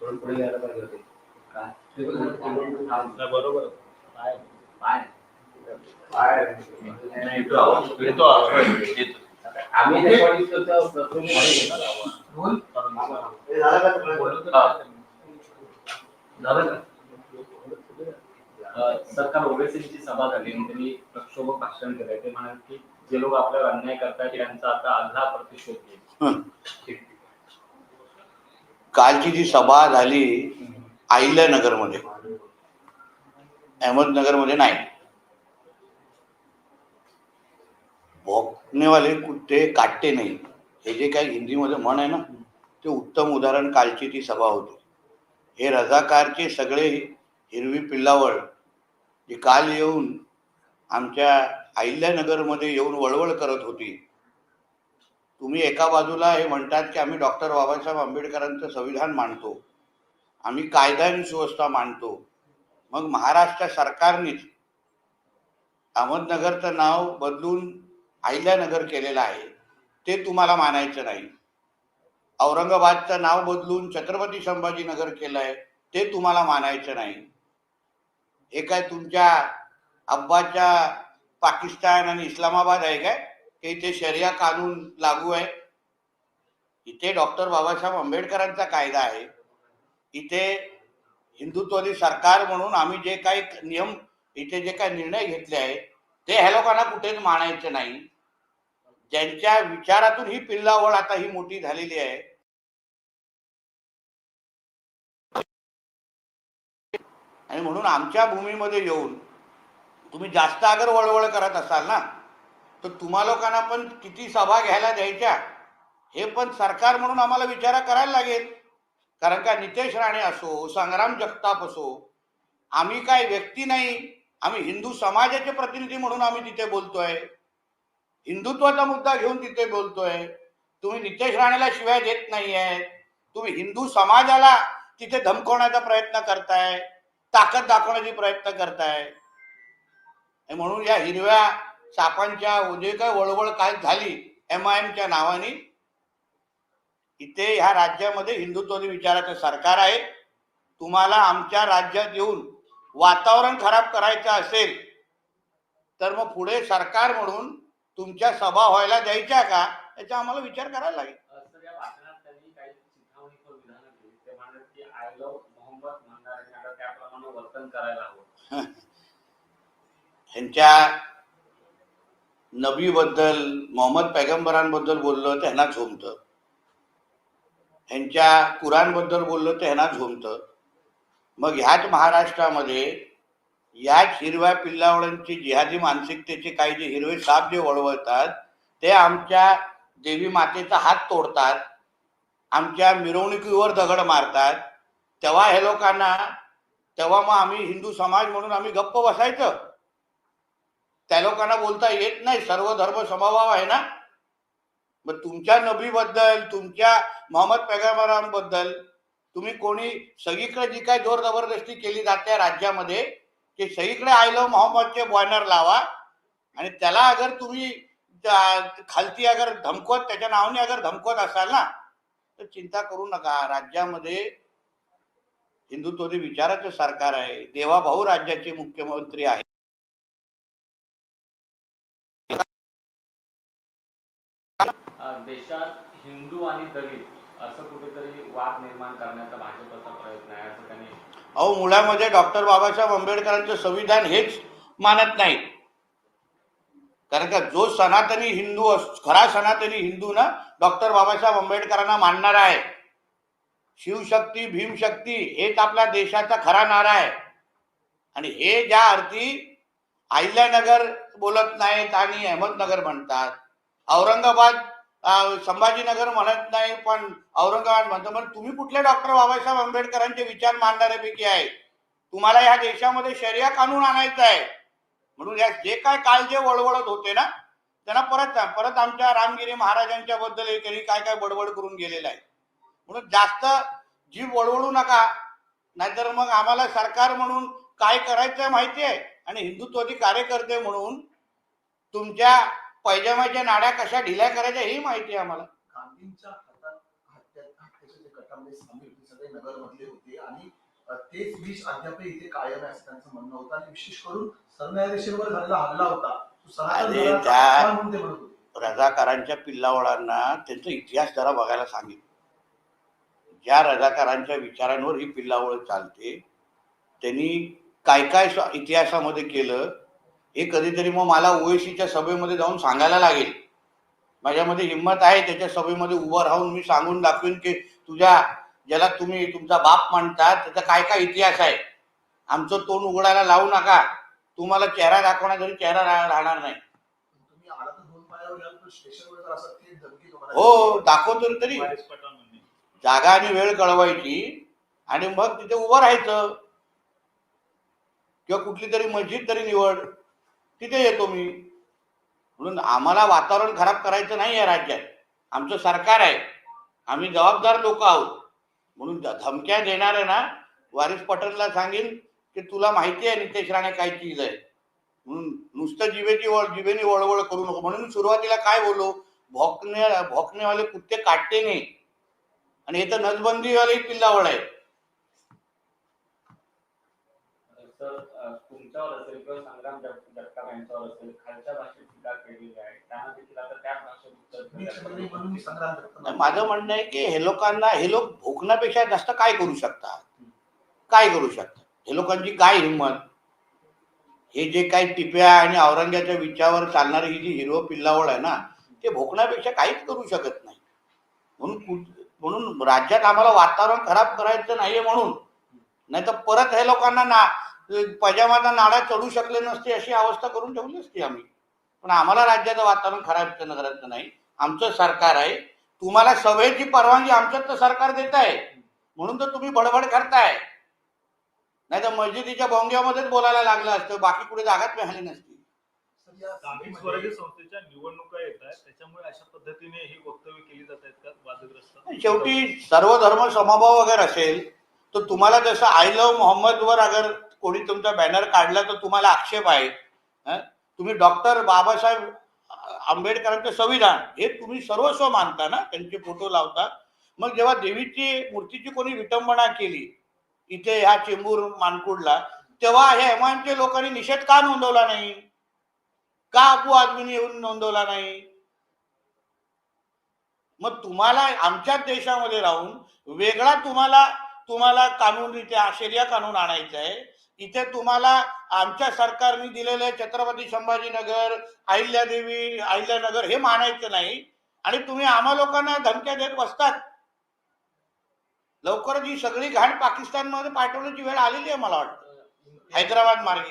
पुढे पाहिजे होते काय बरोबर. पाय पाय नाही आम्ही झालं का सरकार ओबीसीची सभा झाली आणि त्यांनी प्रक्षोभक भाषण केलंय. ते म्हणाले की जे लोक आपल्यावर अन्याय करतात त्यांचा आता आग्रह प्रतिशोध घेईल. कालची जी सभा झाली अहिल्यानगरमध्ये अहमदनगरमध्ये नाही. भोकणेवाले कुठे काटते नाही. हे जे काही हिंदीमध्ये म्हण आहे ना ते उत्तम उदाहरण कालची ती सभा होती. हे रजाकारचे सगळे हिरवी पिल्लावळ जी काल येऊन आमच्या अहिल्यानगरमध्ये येऊन वळवळ करत होती. तुम्ही एका बाजूला हे म्हणतात की आम्ही डॉक्टर बाबासाहेब आंबेडकरांचं संविधान मानतो. आम्ही कायदा आणि सुव्यवस्था मानतो. मग महाराष्ट्र सरकारनेच अहमदनगरचं नाव बदलून अहिल्यानगर केलेलं आहे. ते तुम्हाला मानायचं नाही. औरंगाबादचं नाव बदलून छत्रपती संभाजीनगर केलं आहे ते तुम्हाला मानायचं नाही. हे काय तुमच्या अब्बाच्या पाकिस्तान आणि इस्लामाबाद आहे काय? की इथे शरिया कानून लागू आहे? इथे डॉक्टर बाबासाहेब आंबेडकरांचा कायदा आहे. इथे हिंदुत्वादी सरकार म्हणून आम्ही जे काही नियम इथे जे काही निर्णय घेतले आहे ते ह्या लोकांना कुठेच मानायचे नाही. ज्यांच्या विचारातून ही पिल्लावळ आता ही मोठी झालेली आहे. आणि म्हणून आमच्या भूमीमध्ये येऊन तुम्ही जास्त अगर वळवळ करत असाल ना तर तुम्हा लोकांना पण किती सभा घ्यायला द्यायच्या हे पण सरकार म्हणून आम्हाला विचार करायला लागेल. कारण का नितेश राणे असो संग्राम जगताप असो आम्ही काय व्यक्ती नाही आम्ही हिंदू समाजाचे प्रतिनिधी म्हणून आम्ही तिथे बोलतोय. हिंदुत्वाचा मुद्दा घेऊन तिथे बोलतोय. तुम्ही नितेश राणेला शिवाय देत नाहीये. तुम्ही हिंदू समाजाला तिथे धमकवण्याचा प्रयत्न करताय. ताकद दाखवण्याची प्रयत्न करताय. म्हणून या हिरव्या सापांच्या जे काय वळवळ काय झाली एम आय एमच्या नावाने इथे ह्या राज्यामध्ये हिंदुत्वनी विचाराचं सरकार आहे. तुम्हाला आमच्या राज्यात येऊन वातावरण खराब करायचं असेल तर मग पुढे सरकार म्हणून तुमच्या सभा व्हायला द्यायच्या का? याचा आम्हाला विचार करायला लागेल. वर्तन करायला हवं. ह्यांच्या नबीबद्दल मोहम्मद पैगंबरांबद्दल बोललं तर ह्यांना झोमतं. ह्यांच्या कुराणबद्दल बोललं तर ह्यांना झोमतं. मग ह्याच महाराष्ट्रामध्ये याच हिरव्या पिल्लावळांची जिहादी मानसिकतेचे काही जे हिरवे साप जे वळवळतात ते आमच्या देवी मातेचा हात तोडतात आमच्या मिरवणुकीवर दगड मारतात. तेव्हा हे लोकांना तेव्हा मग आम्ही हिंदू समाज म्हणून आम्ही गप्प बसायचं. त्या लोकांना बोलता येत नाही सर्व धर्म समभाव आहे ना? मग तुमच्या नबीबद्दल तुमच्या मोहम्मद पैगंबरांबद्दल तुम्ही कोणी सगळीकडे जी काय जोर जबरदस्ती केली जाते राज्यामध्ये ते सगळीकडे आय लव्ह मोहम्मदचे बॅनर लावा आणि त्याला अगर तुम्ही त्या- खालती अगर धमकवत त्याच्या नावाने अगर धमकवत असाल ना तर चिंता करू नका. राज्यामध्ये हिंदुत्वदी विचाराचं सरकार आहे. देवाभाऊ राज्याचे मुख्यमंत्री आहे देशात हिंदू आणि दलित असं कुठेतरी वाद निर्माण करण्याचा भाजपचा प्रयत्न आहे असं त्यांनी अहो मुळामध्ये डॉक्टर बाबासाहेब आंबेडकरांचं संविधान हेच मानत नाही. कारण का जो सनातनी हिंदू खरा सनातनी हिंदू ना डॉक्टर बाबासाहेब आंबेडकरांना मानणार आहे. शिवशक्ती भीमशक्ती हेच आपल्या देशाचा खरा नारा आहे. आणि हे ज्या अर्थी अहिल्यानगर बोलत नाहीत आणि अहमदनगर म्हणतात. औरंगाबाद संभाजीनगर म्हणत नाही पण औरंगाबाद म्हणतो पण तुम्ही कुठले डॉक्टर बाबासाहेब आंबेडकरांचे विचार मांडणाऱ्यापैकी आहे? तुम्हाला या देशामध्ये शर्या कानून आणायचं आहे. म्हणून या जे काय काल जे वळवळत होते ना त्यांना परत परत आमच्या रामगिरी महाराजांच्या बद्दल काय काय बडबड करून गेलेलं आहे. म्हणून जास्त जीव वळवळू नका. नाहीतर मग आम्हाला सरकार म्हणून काय करायचं माहिती आहे? आणि हिंदुत्वादी कार्यकर्ते म्हणून तुमच्या पैजामाच्या नाड्या कशा ढिल्या करायच्या हेही माहिती आहे आम्हाला. गांधींच्या हातात हत्या हत्येच्या जे कटामध्ये सामील होते सगळे नगरमधले होते आणि अ, तेच विष इथे कायम आहे असं त्यांचं म्हणणं होतं. आणि विशेष करून सरन्यायाधीशांवर झालेला हल्ला होते. रजाकारांच्या पिल्लावळांना त्यांचा इतिहास जरा बघायला सांगितलं. ज्या रजाकारांच्या विचारांवर ही पिल्लावळ चालते त्यांनी काय काय इतिहासामध्ये केलं हे कधीतरी मग मला ओएसीच्या सभेमध्ये जाऊन सांगायला लागेल. माझ्यामध्ये हिंमत आहे त्याच्या सभेमध्ये उभं राहून मी सांगून दाखवेन की तुझ्या ज्याला तुम्ही तुमचा बाप म्हणतात त्याचा काय काय इतिहास आहे. आमचं तोंड उघडायला लावू नका. तुम्हाला चेहरा दाखवण्यासाठी चेहरा रा- राहणार नाही. तर हो दाखवतो तरी. जागा आणि वेळ कळवायची आणि मग तिथे उभं राहायचं. किंवा कुठली तरी मस्जिद तरी निवड. तिथे येतो मी. म्हणून आम्हाला वातावरण खराब करायचं नाही या राज्यात. आमचं सरकार आहे. आम्ही जबाबदार लोक आहोत. म्हणून धमक्या देणारे ना वारिस पटेलला सांगेन की तुला माहिती आहे नितेश राणे काय चीज आहे. म्हणून नुसतं जिभेची वळ जिभेने वळवळ करू नको. म्हणून सुरुवातीला काय बोललो? भोकणे भोकणेवाले कुत्ते काटते नाही. आणि हे तर नसबंदीवाले पिल्लावळ आहे. सर अ, तुमच्यावर असेल किंवा संग्राम जग- जगताप यांच्यावर असेल खालच्या भाषेत टीका केलेली आहे. त्यांना देखील आता त्या भाषेत माझं म्हणणं आहे की हे लोकांना हे लोक भोकण्यापेक्षा जास्त काय करू शकतात? काय करू शकतात? हे लोकांची काय हिंमत? हे जे काही टिप्या आणि औरंग्याच्या विचारावर चालणारी ही जी हिरवं पिल्लावळ आहे ना ते भोकण्यापेक्षा काहीच करू शकत नाही. म्हणून म्हणून राज्यात आम्हाला वातावरण खराब करायचं नाहीये म्हणून. नाही तर परत हे लोकांना ना पजामाचा नाडा चढू शकले नसते अशी अवस्था करून ठेवली असती आम्ही. पण आम्हाला राज्याचं वातावरण खराब करायचं नाही. आमचं सरकार आहे. तुम्हाला सभेची परवानगी आमच्यात तर सरकार देत आहे. म्हणून तर तुम्ही बडबड करताय. नाही तर मस्जिदीच्या भोंग्यामध्येच बोलायला लागलं असतं. बाकी कुठे जागाच मिळाली नसते. स्थानिक सभेमध्ये- स्वराज्य संस्थेच्या निवडणुका येत आहेत त्याच्यामुळे अशा पद्धतीने ही वक्तव्य केली जात आहेत का? वादग्रस्त? शेवटी सर्व धर्म समभाव अगर असेल तर तुम्हाला जसं आय लव्ह मोहम्मदवर अगर कोणी तुमचा बॅनर काढला तर तुम्हाला आक्षेप आहे. हं? तुम्ही डॉक्टर बाबासाहेब आंबेडकरांचं संविधान हे तुम्ही सर्वस्व मानता ना? त्यांचे फोटो लावता. मग जेव्हा देवीची मूर्तीची कोणी विटंबना केली इथे ह्या चेंबूर मानकुडला तेव्हा ह्या हेमांचे लोकांनी निषेध का नोंदवला नाही? का अबू आदमीने येऊन नोंदवला नाही? मग तुम्हाला आमच्याच देशामध्ये राहून वेगळा तुम्हाला तुम्हाला कानूनरित्या शरिया कानून आणायचं आहे इथे तुम्हाला आमच्या सरकारने दिलेले छत्रपती संभाजीनगर अहिल्यादेवी अहिल्यानगर हे मानायचं नाही. आणि तुम्ही आम्हा लोकांना धमक्या देत बसतात. लवकरच ही सगळी घाण पाकिस्तानमध्ये पाठवण्याची वेळ आलेली आहे मला वाटतं. हैदराबाद मार्गे.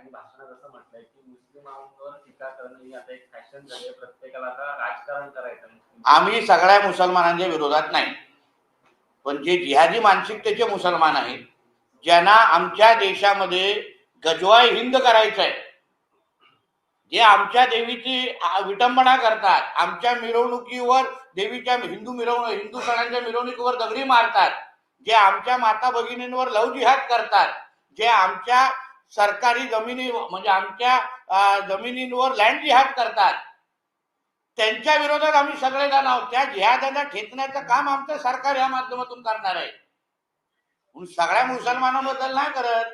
त्यांनी भाषणात असं म्हटलंय की मुस्लिमांवर टीका करणं ही आता एक फॅशन झाली आहे. प्रत्येकाला आता राजकारण करायचं आम्ही सगळ्या मुसलमानांच्या विरोधात नाही. पण जे जिहादी मानसिकतेचे मुसलमान आहेत ज्यांना आमच्या देशामध्ये गजवाय हिंद करायचं आहे जे आमच्या देवीची विटंबना करतात आमच्या मिरवणुकीवर देवीच्या हिंदू मिरवणूक हिंदू सणांच्या मिरवणुकीवर दगडी मारतात जे आमच्या माता भगिनींवर लव जिहाद करतात जे आमच्या सरकारी जमिनी म्हणजे आमच्या जमिनींवर लँड जिहाद करतात. त्यांच्या विरोधात आम्ही सगळेजण आहोत. त्या जिहादाला ठेचण्याचं काम आमचं सरकार या माध्यमातून करणार आहे. म्हणून सगळ्या मुसलमानाबद्दल नाही करत.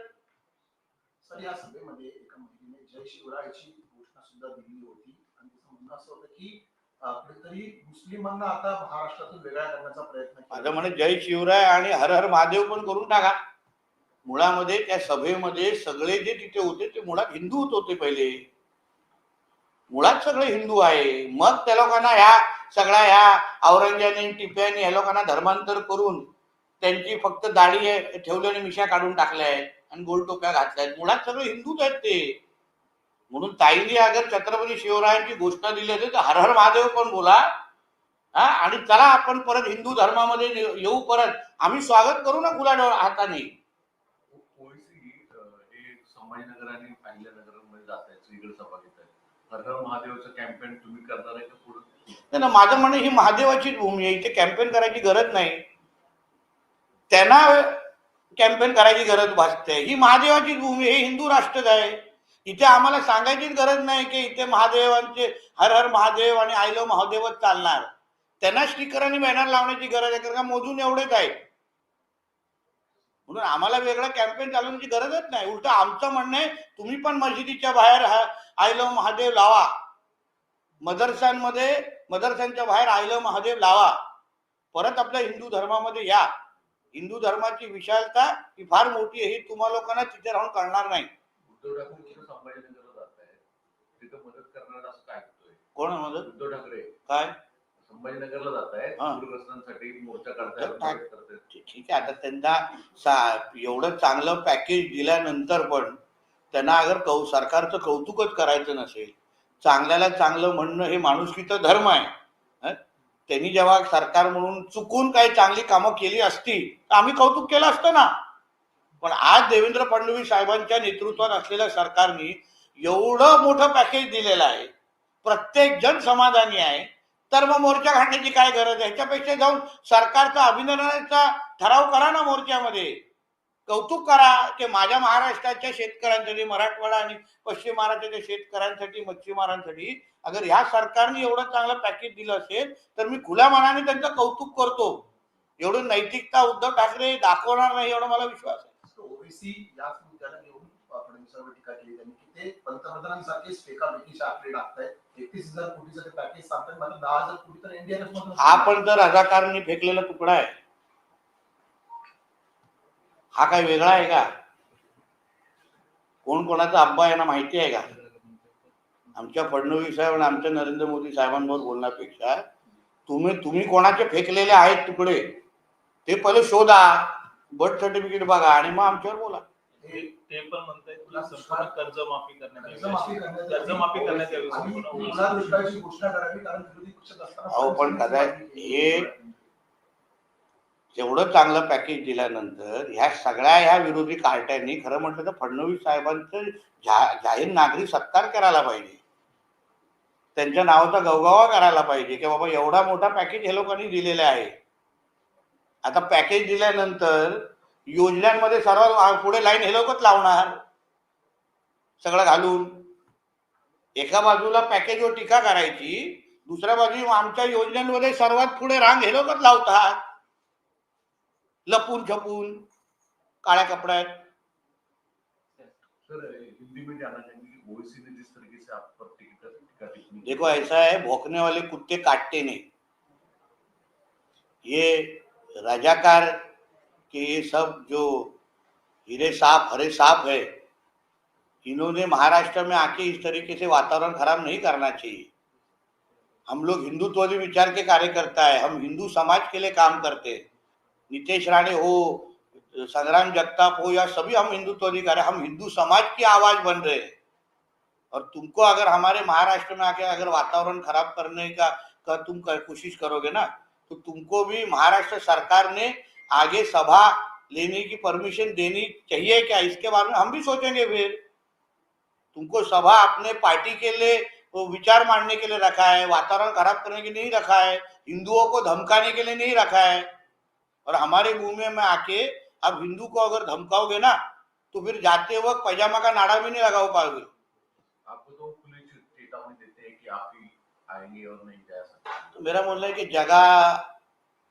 सर या सभेमध्ये एका महिलेने जय शिवरायाची घोषणा सुद्धा दिली होती. आणि तिचं म्हणणं असं होतं की अ, कुठेतरी मुस्लिमांना आता महाराष्ट्रातून वेगळा करण्याचा प्रयत्न माझं म्हणे जय शिवराय आणि हर हर महादेव पण करून टाका. मुळामध्ये त्या सभेमध्ये सगळे जे तिथे होते ते मुळात हिंदू होते पहिले. मुळात सगळे हिंदू आहे. मग त्या लोकांना ह्या सगळ्या ह्या औरंग्याने टिप्याने ह्या लोकांना धर्मांतर करून त्यांची फक्त दाढी आहे, ठेवल्याने मिशा काढून टाकल्या आहेत आणि गोलटोप्या घातल्या आहेत. मुळात सगळे हिंदूच आहेत ते. म्हणून ताईने अगर छत्रपती शिवरायांची घोषणा दिली असेल तर हर हर महादेव पण बोला. हा? आणि चला आपण परत हिंदू धर्मामध्ये येऊ परत. आम्ही स्वागत करू ना गुलाड हाताने. संभाजीनगर आणि अहिल्यानगरमध्ये जात आहे श्रीगड सभा घेत आहे हर हर महादेवचं कॅम्पेन तुम्ही करणार आहे का पुढे? नाही ना माझं म्हणणं ही महादेवाचीच भूमी आहे. इथे कॅम्पेन करायची गरज नाही. त्यांना कॅम्पेन करायची गरज भासते. ही महादेवाचीच भूमी हे हिंदू राष्ट्रच आहे. इथे आम्हाला सांगायचीच गरज नाही की इथे महादेवांचे हर हर महादेव आणि आयलो महादेवच चालणार. त्यांना स्टिकर आणि बॅनर लावण्याची गरज आहे कारण का मोजून एवढेच आहे. म्हणून आम्हाला वेगळं कॅम्पेन चालवण्याची गरजच नाही. उलट आमचं म्हणणं आहे तुम्ही पण मशिदीच्या बाहेर हा- आयलो महादेव लावा. मदरसांमध्ये मदरसांच्या बाहेर आयलो महादेव लावा. परत आपल्या हिंदू धर्मामध्ये या. हिंदू धर्माची विशालता ही फार मोठी आहे ही तुम्हा लोकांना तिथे राहून कळणार नाही. तिथं मदत काय? संभाजीनगरला जात आहेत हा. पूरग्रस्तांसाठी मोर्चा करतायत तर काय? मदत करतायत. ठीक आहे आता त्यांना सा- एवढं चांगलं पॅकेज दिल्यानंतर पण त्यांना अगर कौ सरकारचं कौतुकच करायचं नसेल चांगल्याला चांगलं म्हणणं हे माणुसकीचा धर्म आहे हं? त्यांनी जेव्हा सरकार म्हणून चुकून काही चांगली कामं केली असती तर आम्ही कौतुक केलं असतं ना पण आज देवेंद्र फडणवीस साहेबांच्या नेतृत्वात असलेल्या सरकारने एवढं मोठं पॅकेज दिलेलं आहे प्रत्येक जण समाधानी आहे तर मग मोर्चा काढण्याची काय गरज आहे? ह्याच्यापेक्षा जाऊन सरकारचा अभिनंदनाचा ठराव करा ना मोर्चामध्ये. कौतुक करा की माझ्या महाराष्ट्राच्या शेतकऱ्यांसाठी मराठवाडा आणि पश्चिम महाराष्ट्राच्या शेतकऱ्यांसाठी मच्छीमारांसाठी अगर ह्या सरकारने एवढं चांगलं पॅकेज दिलं असेल तर मी खुल्या मनाने त्यांचं कौतुक करतो. एवढं नैतिकता उद्धव ठाकरे दाखवणार नाही एवढा मला विश्वास आहे. ओबीसी याच मुद्द्याला घेऊन फडणवीसांवर टीका केली. त्यांनी की ते आकडे टाकतायत. एकतीस हजार कोटीचं ते पॅकेज सांगतात. मला दहा हजार कोटी तर एनडीआरएफ हा पण तर राजाकारणी फेकलेला तुकडा आहे हा काय वेगळा आहे का? कोण कोणाचा अब्बा यांना माहिती आहे का? आमच्या फडणवीस साहेब आणि आमच्या नरेंद्र मोदी साहेबांवर बोलण्यापेक्षा तुम्ही तुम्ही कोणाचे फेकलेले आहेत तुकडे ते पहिले शोधा बर्थ सर्टिफिकेट बघा आणि मग आमच्यावर बोला. ते पण म्हणतायत की संपूर्ण कर्जमाफी करण्यात यावी. करण्यात कर्जमाफी करण्यात यावी संपूर्ण घोषणा करावी कारण विरोधी पक्षात असताना अहो, पण आहे, हे एवढं चांगलं पॅकेज दिल्यानंतर ह्या सगळ्या ह्या विरोधी कार्ट्यांनी खरं म्हटलं तर फडणवीस साहेबांचं जाहीर नागरिक सत्कार करायला पाहिजे. त्यांच्या नावाचा गवगावा करायला पाहिजे की बाबा एवढा मोठा पॅकेज हे लोकांनी दिलेला आहे. आता पॅकेज दिल्यानंतर योजनांमध्ये सर्वात पुढे लाईन हे लोकच लावणार. सगळं घालून. एका बाजूला पॅकेजवर टीका करायची दुसऱ्या बाजू आमच्या योजनांमध्ये सर्वात पुढे रांग हे लोकच लावतात. लपून छपून काळ्या कपड्यात. देखो ऐसा है भौंकने वाले कुत्ते काटते नहीं. ये रजाकार के ये सब जो हीरे साफ़, हरे साफ़ है, इन्होंने महाराष्ट्र में आके इस तरीके से वातावरण खराब नहीं करना चाहिए। हम लोग हिंदुत्वादी विचार के कार्यकर्ता है, हम हिंदू समाज के लिए काम करते हैं। नितेश राणे हो, संग्राम जगताप हो, या सभी हम हिंदुत्वादी कार्य, हम हिंदू समाज की आवाज़ बन रहे हैं। और तुमको अगर हमारे महाराष्ट्र में आके अगर वातावरण खराब करने का का तुम कोशिश करोगे ना तो तुमको भी महाराष्ट्र सरकार ने आगे सभा लेने की परमिशन देनी चाहिए क्या? इसके बारे में हम भी सोचेंगे फिर। तुमको सभा अपने पार्टी के लिए वो विचार मांडने के लिए रखा है वातावरण खराब करने के लिए नहीं रखा है हिंदुओं को धमकाने के लिए नहीं रखा है। और हमारे भूमि में आके अब हिंदू को अगर धमकाओगे ना तो फिर जाते वक्त पैजामा का नाड़ा भी नहीं लगा पाओगे। आपको तो चेतावनी देते हैं कि आप ही आएँगे और नहीं जा सकते। तो मेरा बोलना है कि जगह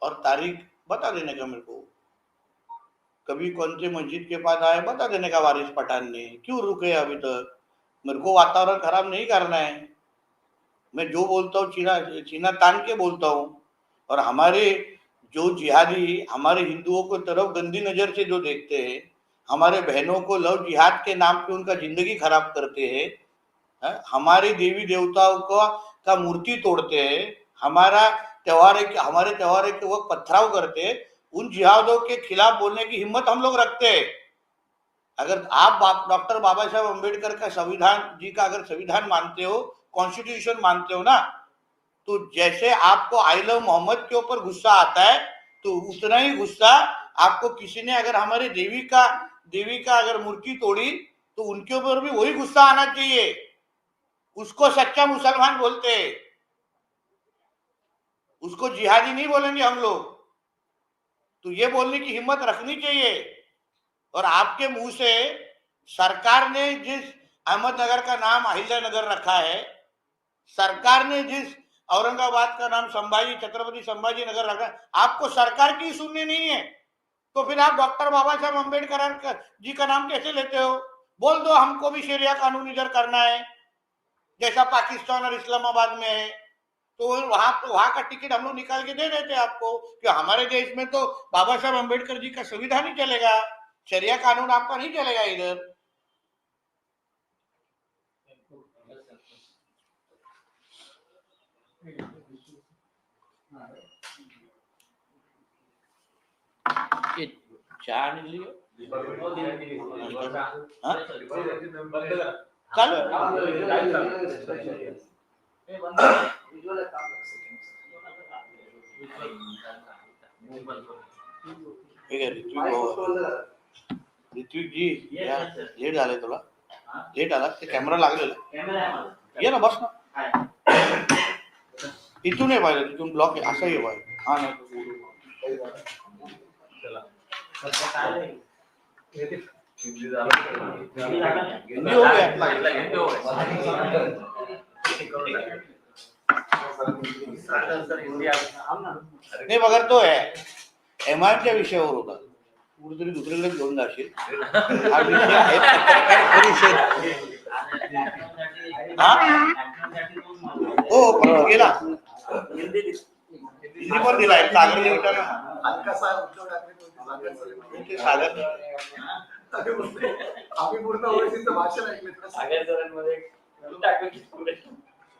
और तारीख बता देने का मेरे को। कभी कौन से मस्जिद के पास आए बता देने का वारिस पठान ने। क्यों रुके अभी तक? मेरे को वातावरण खराब नहीं करना है। मैं जो बोलता हूँ, चीना चीना तान के बोलता हूँ। और हमारे जो जिहादी, हमारे हिंदुओं को तरफ़ गंदी नज़र से जो देखते हैं, हमारे बहनों को लव जिहाद के नाम पे उनका ज़िंदगी खराब करते हैं हैं? हमारे देवी देवताओं का का मूर्ति तोड़ते हैं, हमारा त्योहार हमारे त्योहार के वक्त पथराव करते उन जिहादों के खिलाफ बोलने की हिम्मत हम लोग रखते हैं। अगर आप डॉक्टर बाबा साहब अंबेडकर का संविधान, जी का अगर संविधान मानते हो कॉन्स्टिट्यूशन मानते हो ना तो जैसे आपको आई लव मोहम्मद के ऊपर गुस्सा आता है तो उतना ही गुस्सा आपको किसी ने अगर हमारे देवी का देवी का अगर मूर्ति तोड़ी तो उनके ऊपर भी वही गुस्सा आना चाहिए। उसको सच्चा मुसलमान बोलते हैं। उसको जिहादी नहीं बोलेंगे हम लोग। तो ये बोलने की हिम्मत रखनी चाहिए। और आपके मुँह से सरकार ने जिस अहमदनगर का नाम अहिल्यानगर रखा है सरकार ने जिस औरंगाबाद का नाम संभाजी छत्रपति संभाजी नगर रखा है, आपको सरकार की सुननी नहीं है। तो फिर आप डॉक्टर बाबा साहब अंबेडकर जी का नाम कैसे लेते हो? बोल दो हमको भी शेरिया कानून इधर करना है। जैसा पाकिस्तान और इस्लामाबाद में है। तो वहाँ तो वहाँ का टिकट हम लोग निकाल के दे देते हैं आपको। कि हमारे देश में तो बाबा साहब अंबेडकर जी का संविधान ही चलेगा। शरिया कानून आपका नहीं चलेगा इधर। ये आणि लिहिलं? हा? ठीक आहे ऋत्विक जी लेट झालंय तुला. लेट आला ते कॅमेरा लागलेला. ये ना बस ना. इथून ये पाहिजे तिथून ब्लॉक असं ये पाहिजे हा नाही. हिंदी हो गया नाही मगर तो आहे. एम च्या विषयावर होता. कुठेतरी दुसरीकडे घेऊन जाशील. हा विषय आहे पत्रकार परिषद. हा? हो पण गेला. हिंदी पण दिला आहे सागर विचार सागर सागर. आम्ही पूर्ण ओळखीचं भाषण ऐकलं. सागरकरांमध्ये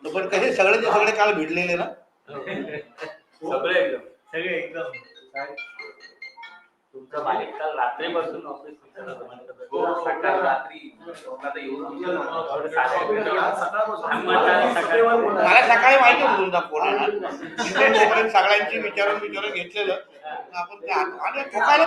पण कसे सगळेचे सगळे काल भिडलेले ना? सगळे एकदम. सगळे एकदम. तुमचं मालिक काल रात्रीपासून ऑफिस सकाळ रात्री आता येऊन थोडं साडे- आज सकाळपासून आम्हाला सकाळी- मला सकाळी माहिती होतं तुमचा फोन सगळ्यांची विचारून विचारून घेतलेलं. आपण ते ठोकायला